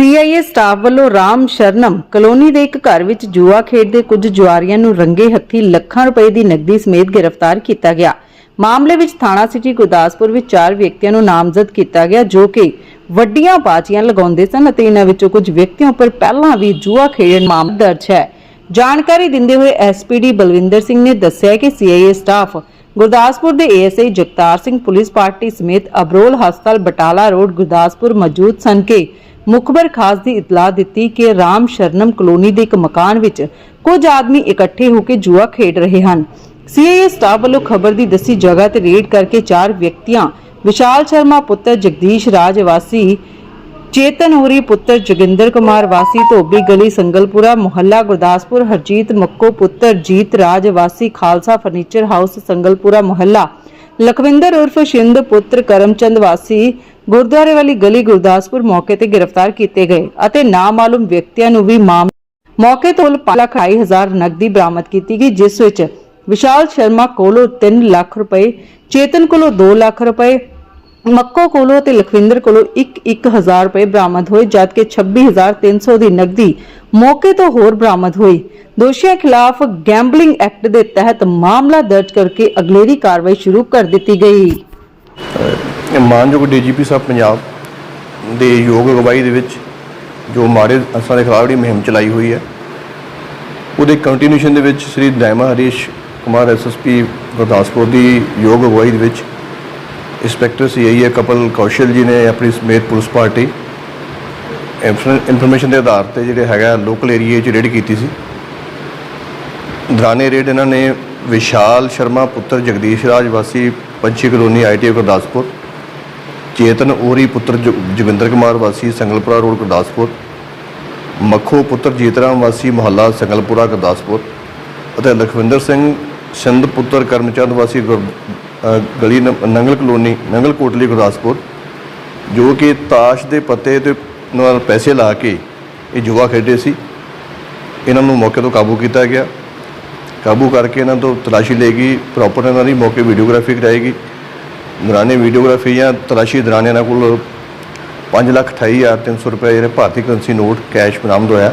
CIA staff ਵੱਲੋਂ Ram ਸ਼ਰਨਮ colony ਦੇ ਇੱਕ ਘਰ ਵਿੱਚ ਜੂਆ ਖੇਡਦੇ ਕੁਝ ਜੁਆਰੀਆਂ ਨੂੰ ਰੰਗੇ ਹੱਥੀ ਲੱਖਾਂ ਰੁਪਏ ਦੀ ਨਕਦੀ ਸਮੇਤ ਗ੍ਰਿਫਤਾਰ ਕੀਤਾ ਗਿਆ। ਮਾਮਲੇ ਵਿੱਚ ਥਾਣਾ ਸਿਟੀ ਗੁਰਦਾਸਪੁਰ ਵਿੱਚ ਚਾਰ ਵਿਅਕਤੀਆਂ ਨੂੰ ਨਾਮਜ਼ਦ ਕੀਤਾ ਗਿਆ, ਜੋ ਕਿ ਵੱਡੀਆਂ ਬਾਜ਼ੀਆਂ ਲਗਾਉਂਦੇ ਸਨ ਅਤੇ ਇਹਨਾਂ ਵਿੱਚੋਂ ਕੁਝ ਵਿਅਕਤੀਆਂ ਉੱਪਰ ਪਹਿਲਾਂ ਵੀ ਜੂਆ ਖੇਡਣ ਮਾਮਲਾ ਦਰਜ ਹੈ। ਜਾਣਕਾਰੀ ਦਿੰਦੇ ਹੋਏ ਐਸਪੀਡੀ ਬਲਵਿੰਦਰ ਸਿੰਘ ਨੇ ਦੱਸਿਆ ਕਿ ਸੀਆਈਏ ਸਟਾਫ ਗੁਰਦਾਸਪੁਰ ਦੇ ASI Jagtar Singh police party ਸਮੇਤ ਅਬਰੋਲ ਹਸਪਤਾਲ ਬਟਾਲਾ ਰੋਡ ਗੁਰਦਾਸਪੁਰ ਮੌਜੂਦ ਸਨ ਕਿ ਮੁਖਬਰ ਖਾਸ ਦੀ ਇਤਲਾਹ ਦਿੱਤੀ ਕਿ ਰਾਮ ਸ਼ਰਨਮ ਕਲੋਨੀ ਦੇ ਇੱਕ ਮਕਾਨ ਵਿੱਚ ਕੁਝ ਆਦਮੀ ਇਕੱਠੇ ਹੋ ਕੇ ਜੂਆ ਖੇਡ ਰਹੇ ਹਨ। ਸੀਆਈਏ ਸਟਾਫ ਵੱਲੋਂ ਖਬਰ ਦੀ ਦੱਸੀ ਜਗ੍ਹਾ ਤੇ ਰੇਡ ਕਰਕੇ ਚਾਰ ਵਿਅਕਤੀਆਂ, ਵਿਸ਼ਾਲ ਸ਼ਰਮਾ ਪੁੱਤਰ ਜਗਦੀਸ਼ ਰਾਜ ਵਾਸੀ ਚੇਤਨ ਹੋਰੀ ਪੁੱਤਰ ਜੋਗਿੰਦਰ ਕੁਮਾਰ ਵਾਸੀ, ਧੋਬੀ ਗਲੀ ਸੰਗਲਪੁਰਾ, ਮੁਹੱਲਾ ਗੁਰਦਾਸਪੁਰ, ਹਰਜੀਤ ਮੱਕੋ ਪੁੱਤਰ ਜੀਤ ਰਾਜ ਵਾਸੀ ਖਾਲਸਾ ਫਰਨੀਚਰ ਹਾਊਸ ਸੰਗਲਪੁਰਾ, ਮੁਹੱਲਾ ਲਖਵਿੰਦਰ ਉਰਫ ਸ਼ਿੰਦ ਪੁੱਤਰ ਕਰਮਚੰਦ ਵਾਸੀ ਗੁਰਦੁਆਰੇ ਵਾਲੀ ਗਲੀ ਗੁਰਦਾਸਪੁਰ ਮੌਕੇ ਤੇ ਗ੍ਰਿਫਤਾਰ ਕੀਤੇ ਗਏ ਅਤੇ ਨਾਮਾਲੂਮ ਵਿਅਕਤੀਆਂ ਨੂੰ ਵੀ ਮਾਮ ਮੌਕੇ ਤੋਂ 5,28,000 ਨਕਦੀ ਬਰਾਮਦ ਕੀਤੀ ਗਈ ਜਿਸ ਵਿੱਚ ਵਿਸ਼ਾਲ ਸ਼ਰਮਾ ਕੋਲੋਂ 3 ਲੱਖ ਰੁਪਏ ਚੇਤਨ ਕੋਲੋਂ 2 ਲੱਖ ਰੁਪਏ ਮੱਕੋ ਕੋਲੋਂ ਤੇ ਲਖਵਿੰਦਰ ਕੋਲੋਂ 1-1000 ਰੁਪਏ ਬਰਾਮਦ ਹੋਏ, ਜਦਕਿ 26300 ਦੀ ਨਕਦੀ ਮੌਕੇ ਤੋਂ ਹੋਰ ਬਰਾਮਦ ਹੋਈ। ਦੋਸ਼ੀਆਂ ਖਿਲਾਫ ਗੈਂਬਲਿੰਗ ਐਕਟ ਦੇ ਤਹਿਤ ਮਾਮਲਾ ਦਰਜ ਕਰਕੇ ਅਗਲੇਰੀ ਕਾਰਵਾਈ ਸ਼ੁਰੂ ਕਰ ਦਿੱਤੀ ਗਈ। ਇਹ ਮਾਨਯੋਗ ਡੀਜੀਪੀ ਸਾਹਿਬ ਪੰਜਾਬ ਦੇ ਯੋਗ ਅਗਵਾਈ ਦੇ ਵਿੱਚ ਜੋ ਮਾੜੇ ਅਨਸਰਾਂ ਦੇ ਖਿਲਾਫ ਜਿਹੜੀ ਮੁਹਿੰਮ ਚਲਾਈ ਹੋਈ ਹੈ, ਉਹਦੇ ਕੰਟੀਨਿਊਸ਼ਨ ਦੇ ਵਿੱਚ ਸ੍ਰੀ ਦੈਮਾ ਹਰੀਸ਼ ਕੁਮਾਰ ਐਸਐਸਪੀ ਗੁਰਦਾਸਪੁਰ ਦੀ ਯੋਗ ਅਗਵਾਈ ਦੇ ਵਿੱਚ ਇੰਸਪੈਕਟਰ ਸੀਆਈਏ ਕਪਲ ਕੌਸ਼ਲ ਜੀ ਨੇ ਆਪਣੀ ਸਮੇਤ ਪੁਲਿਸ ਪਾਰਟੀ ਇਨਫੋਰਮੇਸ਼ਨ ਦੇ ਆਧਾਰ ਤੇ ਜਿਹੜੇ ਹੈਗਾ ਲੋਕਲ ਏਰੀਏ 'ਚ ਰੇਡ ਕੀਤੀ ਸੀ। ਦੌਰਾਨੇ ਰੇਡ ਇਹਨਾਂ ਨੇ ਵਿਸ਼ਾਲ ਸ਼ਰਮਾ ਪੁੱਤਰ ਜਗਦੀਸ਼ ਰਾਜ ਵਾਸੀ ਪੰਛੀ ਕਲੋਨੀ ਆਈਟੀ ਗੁਰਦਾਸਪੁਰ, ਚੇਤਨ ਔਰੀ ਪੁੱਤਰ ਜੋ- ਜੋਗਿੰਦਰ ਕੁਮਾਰ ਵਾਸੀ ਸੰਗਲਪੁਰਾ ਰੋਡ ਗੁਰਦਾਸਪੁਰ, ਮੱਖੋ ਪੁੱਤਰ ਜੀਤਰਾਮ ਵਾਸੀ ਮੁਹੱਲਾ ਸੰਗਲਪੁਰਾ ਗੁਰਦਾਸਪੁਰ ਅਤੇ ਲਖਵਿੰਦਰ ਸਿੰਘ ਸਿੰਧ ਪੁੱਤਰ ਕਰਮਚੰਦ ਵਾਸੀ ਗੁਰ- ਗਲੀ ਨੰਗਲ ਕਲੋਨੀ, ਨੰਗਲ ਕੋਟਲੀ ਗੁਰਦਾਸਪੁਰ, ਜੋ ਕਿ ਤਾਸ਼ ਦੇ ਪੱਤੇ ਤੇ ਨਾਲ ਪੈਸੇ ਲਾ ਕੇ ਇਹ ਜੁਆ ਖੇਡੇ ਸੀ। ਇਹਨਾਂ ਨੂੰ ਮੌਕੇ ਤੋਂ ਕਾਬੂ ਕੀਤਾ ਗਿਆ। ਕਾਬੂ ਕਰਕੇ ਇਹਨਾਂ ਤੋਂ ਤਲਾਸ਼ੀ ਲਈ ਗਈ। ਪ੍ਰੋਪਰ ਇਹਨਾਂ ਦੀ ਮੌਕੇ ਵੀਡੀਓਗ੍ਰਾਫੀ ਕਰਾਏਗੀ ਦੌਰਾਨੇ ਵੀਡੀਓਗ੍ਰਾਫੀ ਜਾਂ ਤਲਾਸ਼ੀ ਦੌਰਾਨ ਇਹਨਾਂ ਕੋਲ 528300 ਰੁਪਏ ਜਿਹੜੇ ਭਾਰਤੀ ਕਰੰਸੀ ਨੋਟ ਕੈਸ਼ ਬਰਾਮਦ ਹੋਇਆ,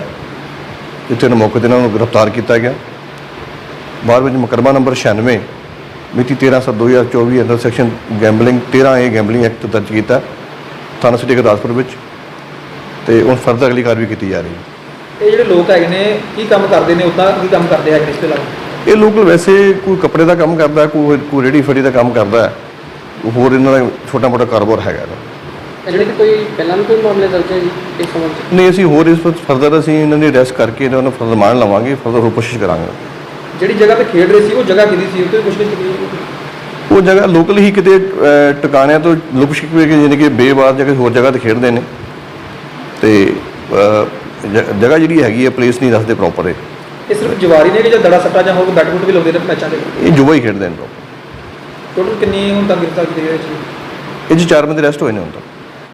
ਜਿੱਥੇ ਇਹਨਾਂ ਮੌਕੇ ਤੇ ਇਹਨਾਂ ਨੂੰ ਗ੍ਰਿਫਤਾਰ ਕੀਤਾ ਗਿਆ। ਬਾਅਦ ਵਿੱਚ ਮੁਕੱਦਮਾ ਨੰਬਰ 96 ਮਿਤੀ 13/7/2024 under section gambling 13 A gambling act ਦਰਜ ਕੀਤਾ। ਥਾਣਾ ਸਿਟੀ ਗੁਰਦਾਸਪੁਰ ਵਿੱਚ। ਤੇ ਹੁਣ ਫਰਦਰ ਅਗਲੀ ਕਾਰਵਾਈ ਕੀਤੀ ਜਾ ਰਹੀ ਹੈ। ਇਹ ਜਿਹੜੇ ਲੋਕ ਹੈਗੇ ਨੇ ਕੀ ਕੰਮ ਕਰਦੇ ਨੇ? ਉਦਾਂ ਕੀ ਕੰਮ ਕਰਦੇ ਹੈਗੇ ਨੇ ਇਸ ਤੋਂ ਇਲਾਵਾ? ਇਹ ਲੋਕ ਵੈਸੇ ਕੋਈ ਕੱਪੜੇ ਦਾ ਕੰਮ ਕਰਦਾ ਕੋਈ ਕੋਈ ਰੇੜੀ ਫੜੀ ਦਾ ਕੰਮ ਕਰਦਾ। ਹੈ। ਹੋਰ ਇਹਨਾਂ ਦਾ ਛੋਟਾ ਮੋਟਾ ਕਾਰੋਬਾਰ ਹੈਗਾ ਇਹਦਾ। ਜਿਹੜੇ ਕਿ ਕੋਈ ਪਹਿਲਾਂ ਵੀ ਕੋਈ ਮਾਮਲੇ ਦਰਜ ਹੈ ਜੀ ਇਸ ਸੰਬੰਧ 'ਚ? ਨਹੀਂ ਅਸੀਂ ਹੋਰ ਇਸ ਵਿੱਚ ਫਰਦਰ ਅਸੀਂ ਇਹਨਾਂ ਦੀ ਅਰੈਸਟ ਕਰਕੇ ਇਹਨਾਂ ਨੂੰ ਫਰਦਰ ਮਾਨ ਲਵਾਂਗੇ ਫਰਦਰ ਹੋਰ ਕੋਸ਼ਿਸ਼ ਕਰਾਂਗੇ। ਜਿਹੜੀ ਜਗ੍ਹਾ ਤੇ ਖੇਡ ਰਹੇ ਸੀ ਉਹ ਜਗ੍ਹਾ ਕਿਹਦੀ ਸੀ? ਉੱਤੇ ਪੁੱਛਗਿੱਛ ਕੀਤੀ ਉਹ ਜਗ੍ਹਾ ਲੋਕਲ ਹੀ ਕਿਤੇ ਅਹ, ਟਿਕਾਣਿਆਂ ਤੋਂ ਲੁਕ ਛਿਪ ਕੇ ਯਾਨੀ ਕਿ ਬੇਵਾਰ ਜਗ੍ਹਾ ਹੋਰ ਜਗ੍ਹਾ ਤੇ ਖੇਡਦੇ ਨੇ। ਤੇ ਅਹ, ਜ- ਜਗ੍ਹਾ ਜਿਹੜੀ ਹੈਗੀ ਹੈ ਪਲੇਸ ਨਹੀਂ ਦੱਸਦੇ ਪ੍ਰੋਪਰ ਇਹ। ਸਿਰਫ ਜਵਾਰੀ ਨੇ ਕਿ ਜਾਂ ਦੜਾ ਸੱਟਾ ਜਾਂ ਹੋਰ ਬੈਟ ਬੁੱਟ ਵੀ ਲਾਉਂਦੇ ਨੇ ਮੈਚਾਂ ਦੇ? ਇਹ ਜੁਆ ਹੀ ਖੇਡਦੇ ਨੇ। ਲੋਕ ਟੋਟਲ ਕਿੰਨੀ ਹੁਣ ਤੱਕ ਗ੍ਰਿਫਤਾਰ ਕੀਤੀ ਗਈ ਹੈ ਜੀ ਇਹ 'ਚ ਚਾਰ ਬੰਦੇ ਅਰੈਸਟ ਹੋਏ ਨੇ ਹੁਣ ਤੱਕ।